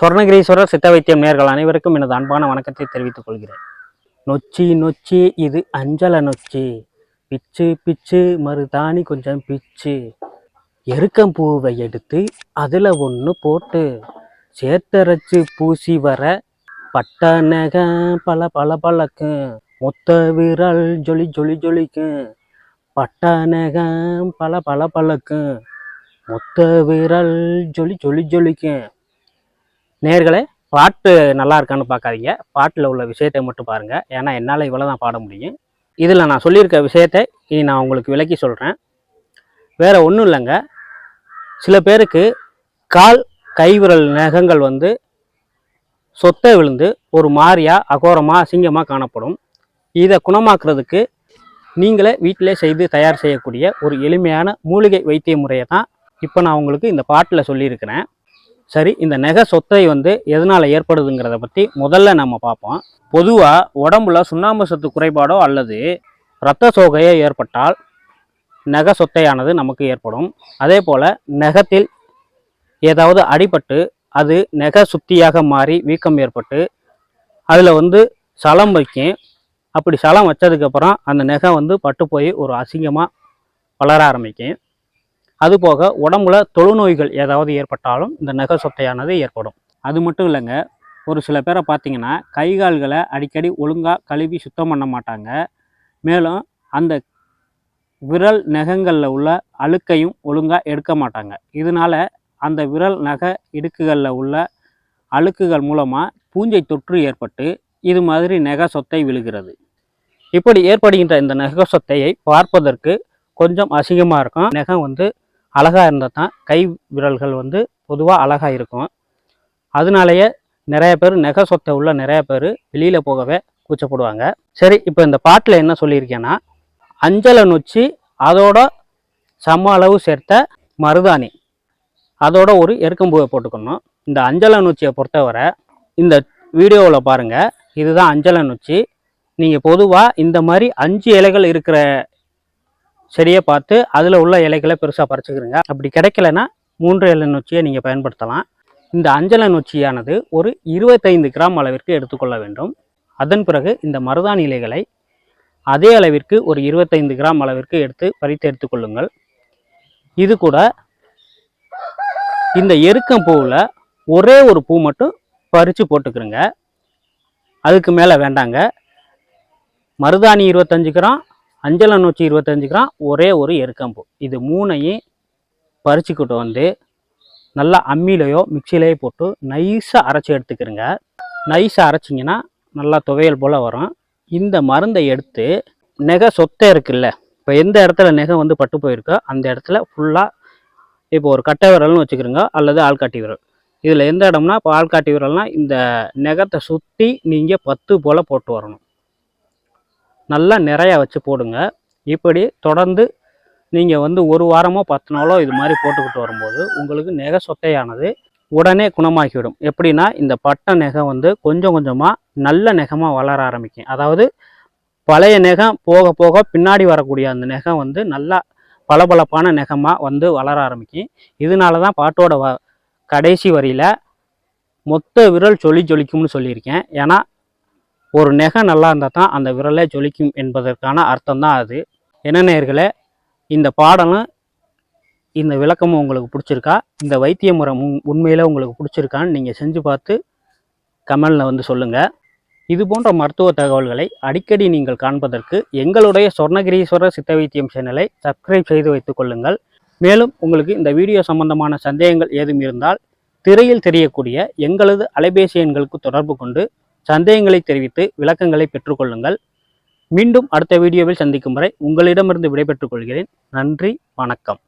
சொர்ணகிரீஸ்வரர் சித்த வைத்தியம் நேர்கள் அனைவருக்கும் எனது அன்பான வணக்கத்தை தெரிவித்துக் கொள்கிறேன். நொச்சி நொச்சி இது அஞ்சல நொச்சி. பிச்சு பிச்சு மருதாணி கொஞ்சம் பிச்சு. எருக்கம்பூவை எடுத்து அதில் ஒன்று போட்டு. சேர்த்தரைச்சு பூசி வர பட்ட நகம் பல பல பழக்கும் மொத்த விரல் ஜொலி ஜொலி ஜொலிக்கும் பட்ட நகம் பல பல பழக்கும் மொத்த விரல் ஜொலி ஜொலி ஜொலிக்கும் நேர்களே பாட்டு நல்லா இருக்கான்னு பார்க்காதீங்க. பாட்டில் உள்ள விஷயத்தை மட்டும் பாருங்கள் ஏன்னா என்னால் இவ்வளோ தான் பாட முடியும். இதில் நான் சொல்லியிருக்க விஷயத்தை இனி நான் உங்களுக்கு விளக்கி சொல்கிறேன் வேறு ஒன்றும் இல்லைங்க. சில பேருக்கு கால் கைவிரல் நகங்கள் வந்து சொத்தை விழுந்து ஒரு மாறியாக அகோரமாக அசிங்கமாக காணப்படும். இதை குணமாக்குறதுக்கு நீங்களே வீட்டிலே செய்து தயார் செய்யக்கூடிய ஒரு எளிமையான மூலிகை வைத்திய முறையை தான் இப்போ நான் உங்களுக்கு இந்த பாட்டில் சொல்லியிருக்கிறேன். சரி இந்த நெகை சொத்தை வந்து எதனால் ஏற்படுதுங்கிறத பற்றி முதல்ல நம்ம பார்ப்போம். பொதுவாக உடம்புல சுண்ணாம்பு சத்து குறைபாடோ அல்லது இரத்த சோகையோ ஏற்பட்டால் நெகை சொத்தையானது நமக்கு ஏற்படும். அதே போல் நெகத்தில் ஏதாவது அடிபட்டு அது நெகை சுத்தியாக மாறி வீக்கம் ஏற்பட்டு அதில் வந்து சலம் வைக்கும். அப்படி சலம் வச்சதுக்கப்புறம் அந்த நெகை வந்து பட்டு போய் ஒரு அசிங்கமாக வளர ஆரம்பிக்கும். அதுபோக உடம்புல தொழுநோய்கள் ஏதாவது ஏற்பட்டாலும் இந்த நகை சொத்தையானது ஏற்படும். அது மட்டும் இல்லைங்க ஒரு சில பேரை பார்த்தீங்கன்னா கை கால்களை அடிக்கடி ஒழுங்காக கழுவி சுத்தம் பண்ண மாட்டாங்க. மேலும் அந்த விரல் நகங்களில் உள்ள அழுக்கையும் ஒழுங்காக எடுக்க மாட்டாங்க. இதனால் அந்த விரல் நகை இடுக்குகளில் உள்ள அழுக்குகள் மூலமாக பூஞ்சை தொற்று ஏற்பட்டு இது மாதிரி நெக சொத்தை விழுகிறது. இப்படி ஏற்படுகின்ற இந்த நெக சொத்தையை பார்ப்பதற்கு கொஞ்சம் அசிங்கமாக இருக்கும். நெகம் வந்து அழகாக இருந்தால் தான் கை விரல்கள் வந்து பொதுவாக அழகாக இருக்கும். அதனாலேயே நிறைய பேர் நெகை சொத்தை உள்ள நிறைய பேர் வெளியில் போகவே கூச்சப்படுவாங்க. சரி இப்போ இந்த பாட்டில் என்ன சொல்லியிருக்கேன்னா அஞ்சலை நொச்சி அதோட சம அளவு சேர்த்த மருதாணி. அதோட ஒரு எருக்கம்பூவை போட்டுக்கணும். இந்த அஞ்சலை நொச்சியை பொறுத்தவரை இந்த வீடியோவில் பாருங்கள் இதுதான் அஞ்சலை நொச்சி. நீங்கள் பொதுவாக இந்த மாதிரி அஞ்சு இலைகள் இருக்கிற செடியை பார்த்து அதில் உள்ள இலைகளை பெருசாக பறிச்சுக்கிறீங்க. அப்படி கிடைக்கலன்னா மூன்று இலை நொச்சியை நீங்கள் பயன்படுத்தலாம். இந்த அஞ்சலை நொச்சியானது ஒரு இருபத்தைந்து கிராம் அளவிற்கு எடுத்துக்கொள்ள வேண்டும். அதன் பிறகு இந்த மருதாணி இலைகளை அதே அளவிற்கு ஒரு இருபத்தைந்து கிராம் அளவிற்கு எடுத்து பறித்து எடுத்துக்கொள்ளுங்கள் இது கூட இந்த எருக்கம் பூவில் ஒரே ஒரு பூ மட்டும் பறித்து போட்டுக்கிறோங்க. அதுக்கு மேலே வேண்டாங்க. மருதாணி இருபத்தஞ்சு கிராம் அஞ்சலை நூற்றி இருபத்தஞ்சு கிராம் ஒரே ஒரு எருக்கம்பு. இது மூணையும் பறிச்சுக்கிட்டு வந்து நல்லா அம்மியிலையோ மிக்சிலையோ போட்டு நைஸாக அரைச்சி எடுத்துக்கிறங்க. நைஸாக அரைச்சிங்கன்னா நல்லா துவையல் போல் வரும். இந்த மருந்தை எடுத்து நெகை சொத்தை இருக்குல்ல இப்போ எந்த இடத்துல நெகை வந்து பட்டு போயிருக்கோ அந்த இடத்துல ஃபுல்லாக இப்போ ஒரு கட்டை விரல்னு வச்சுக்கிறோங்க அல்லது ஆள்காட்டி விரல். இதில் எந்த இடம்னா இப்போ ஆள்காட்டி விரல்னா இந்த நெகத்தை சுற்றி நீங்கள் பத்து போல் போட்டு வரணும். நல்லா நிறையா வச்சு போடுங்க. இப்படி தொடர்ந்து நீங்கள் வந்து ஒரு வாரமோ பத்து நாளோ இது மாதிரி போட்டுக்கிட்டு வரும்போது உங்களுக்கு நெகை சொத்தையானது உடனே குணமாகிவிடும். எப்படின்னா இந்த பட்டை நெகை வந்து கொஞ்சம் கொஞ்சமாக நல்ல நெகமாக வளர ஆரம்பிக்கும். அதாவது பழைய நெகம் போக போக பின்னாடி வரக்கூடிய அந்த நெகம் வந்து நல்லா பளபளப்பான நெகமாக வந்து வளர ஆரம்பிக்கும். இதனால தான் பாட்டோட வ கடைசி வரியில் மொத்த விரல் ஜொலி ஜொலிக்கும்னு சொல்லியிருக்கேன். ஏன்னா ஒரு நெகை நல்லா இருந்தால் தான் அந்த விரலே ஜொலிக்கும் என்பதற்கான அர்த்தம் தான் அது. என்ன நேயர்களே இந்த பாடலும் இந்த விளக்கமும் உங்களுக்கு பிடிச்சிருக்கா? இந்த வைத்திய முறை உண்- உங்களுக்கு பிடிச்சிருக்கான்னு நீங்கள் செஞ்சு பார்த்து கமெண்டில் வந்து சொல்லுங்கள் இது போன்ற மருத்துவ தகவல்களை அடிக்கடி நீங்கள் காண்பதற்கு எங்களுடைய சொர்ணகிரீஸ்வரர் சித்த வைத்தியம் சேனலை சப்ஸ்கிரைப் செய்து வைத்துக் கொள்ளுங்கள். மேலும் உங்களுக்கு இந்த வீடியோ சம்பந்தமான சந்தேகங்கள் ஏதும் இருந்தால் திரையில் தெரியக்கூடிய எங்களது அலைபேசி எண்களுக்கு தொடர்பு கொண்டு சந்தேகங்களை தெரிவித்து விளக்கங்களை பெற்றுக்கொள்ளுங்கள். மீண்டும் அடுத்த வீடியோவில் சந்திக்கும் வரை உங்களிடமிருந்து விடைபெற்றுக் கொள்கிறேன். நன்றி வணக்கம்.